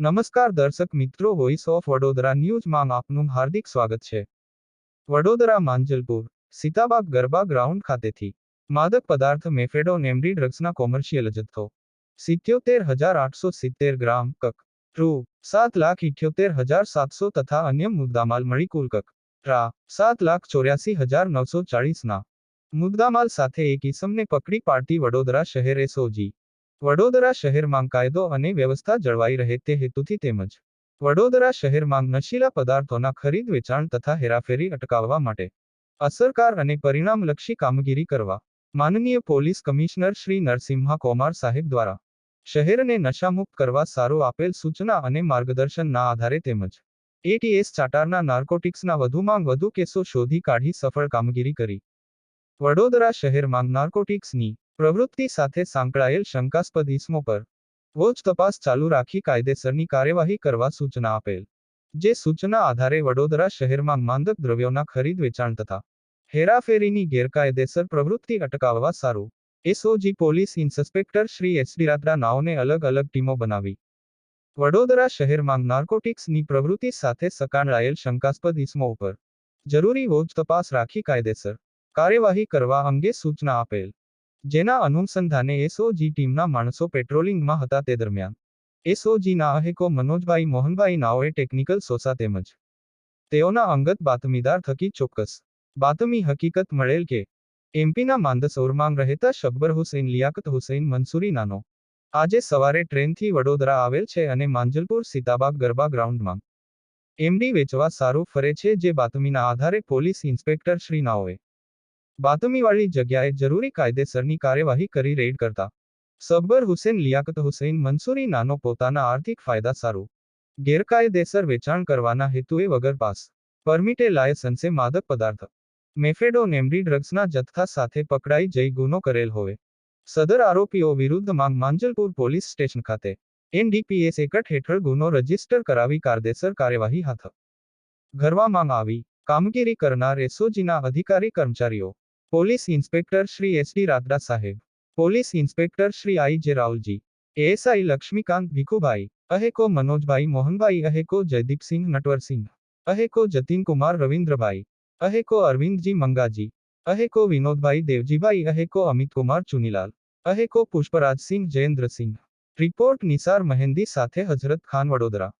નમસ્કાર દર્શક મિત્રો વોઇસ ઓફ વડોદરા ન્યૂઝમાં આપનું હાર્દિક સ્વાગત છે વડોદરા માંજલપુર સીતાબાગ ગરબા ગ્રાઉન્ડ ખાતેથી માદક પદાર્થ મેફેડોન એમડી ડ્રગ્સના કોમર્શિયલ જથ્થો સિત્યોતેર હજાર આઠસો સિત્તેર ગ્રામ કક ટ્રુ સાત લાખ ઇઠ્યોતેર હજાર સાતસો તથા અન્ય મુદ્દામાલ મળી કુલ કક ટ્રા સાત લાખ ચોર્યાસી હજાર નવસો ચાળીસના મુદ્દામાલ સાથે એક ઇસમને પકડી પાડતી વડોદરા શહેર એસઓજી વડોદરા શહેરમાં કાયદો અને વ્યવસ્થા જળવાઈ રહે તે હેતુથી તેમજ વડોદરા શહેરમાં નશીલા પદાર્થોના ખરીદ વેચાણ તથા હેરાફેરી અટકાવવા માટે અસરકાર અને પરિણામલક્ષી કામગીરી કરવા માનનીય પોલીસ કમિશનર શ્રી નરસિમ્હા કૌમાર સાહેબ દ્વારા શહેરને નશામુક્ત કરવા સારું આપેલ સૂચના અને માર્ગદર્શનના આધારે તેમજ એટીએસ ચાટારના નાર્કોટિક્સના વધુમાં વધુ કેસો શોધી કાઢી સફળ કામગીરી કરી વડોદરા શહેરમાં નાર્કોટિક્સની પ્રવૃત્તિ સાથે સાંકળાયેલ શંકાસ્પદ ઇસમો પર વોચ તપાસ ચાલુ રાખી કાયદેસરની કાર્યવાહી કરવા સૂચના આપેલ, જે સૂચના આધારે વડોદરા શહેરમાં માંદક દ્રવ્યોના ખરીદ વેચાણ તથા હેરાફેરીની ગેરકાયદેસર પ્રવૃત્તિ અટકાવવા સારું. SOG police inspector Shri HD Ratra નાઓને અલગ અલગ ટીમો બનાવી. વડોદરા શહેરમાં નાર્કોટિક્સની પ્રવૃત્તિ સાથે સકાળાયેલ શંકાસ્પદ ઇસમો ઉપર જરૂરી વોચ તપાસ રાખી કાયદેસર કાર્યવાહી કરવા અંગે સૂચના આપેલ. જેના અનુસંધાને એસઓજી ટીમના માણસો પેટ્રોલિંગમાં હતા તે દરમિયાન. એસઓજીના અહેકો મનોજભાઈ મોહનભાઈ નાઓએ ટેકનિકલ સોસા તેમજ તેઓના અંગત બાતમીદાર થકી ચોક્કસ બાતમી હકીકત મળેલ કે એમપીના માંદસૌરમાં રહેતા શબ્બર હુસૈન, લિયાકત હુસૈન, મંસૂરી નાનો આજે સવારે ટ્રેનથી વડોદરા આવેલ છે અને માંજલપુર, સીતાબાગ, ગરબા ગ્રાઉન્ડમાં એમડી વેચવા સારું ફરે છે, જે બાતમીના આધારે પોલીસ ઇન્સ્પેક્ટર શ્રી નાઓએ બાતમીવાળી જગ્યાએ જરૂરી કાયદેસરની કાર્યવાહી કરી રેડ કરતા સબ્બર હુસેન લિયાકત હુસૈન મંસૂરી નાનો પોતાના આર્થિક ફાયદા સારું ગેરકાયદેસર વેચાણ કરવાના હેતુએ વગર પાસ પરમિટે લાયસન્સે માદક પદાર્થ મેફેડો નેમડી ડ્રગ્સના જથ્થા સાથે પકડાઈ જઈ ગુનો કરેલ હોય સદર આરોપીઓ વિરુદ્ધ માંગ માંજલપુર પોલીસ સ્ટેશન ખાતે એનડીપીએસ એકટ હેઠળ ગુનો રજિસ્ટર કરાવી કાયદેસર કાર્યવાહી હાથ ધરવામાં આવી કામગીરી કરનાર એસઓજીના અધિકારી કર્મચારીઓ police inspector Shri SD Ratra સાહેબ police inspector Shri I J Rawalji ASI Laxmikant Bhikhubhai અહેકો Manojbhai Mohanbhai અહેકો Jaydeepsinh Natwarsinh અહેકો Jatinkumar Ravindrabhai અહેકો Arvindji Mangaji અહેકો Vinodbhai Devjibhai અહેકો Amitkumar Chunilal અહેકો Pushparajsinh Jayendrasinh report Nisar મહેંદી સાથે હજરત ખાન વડોદરા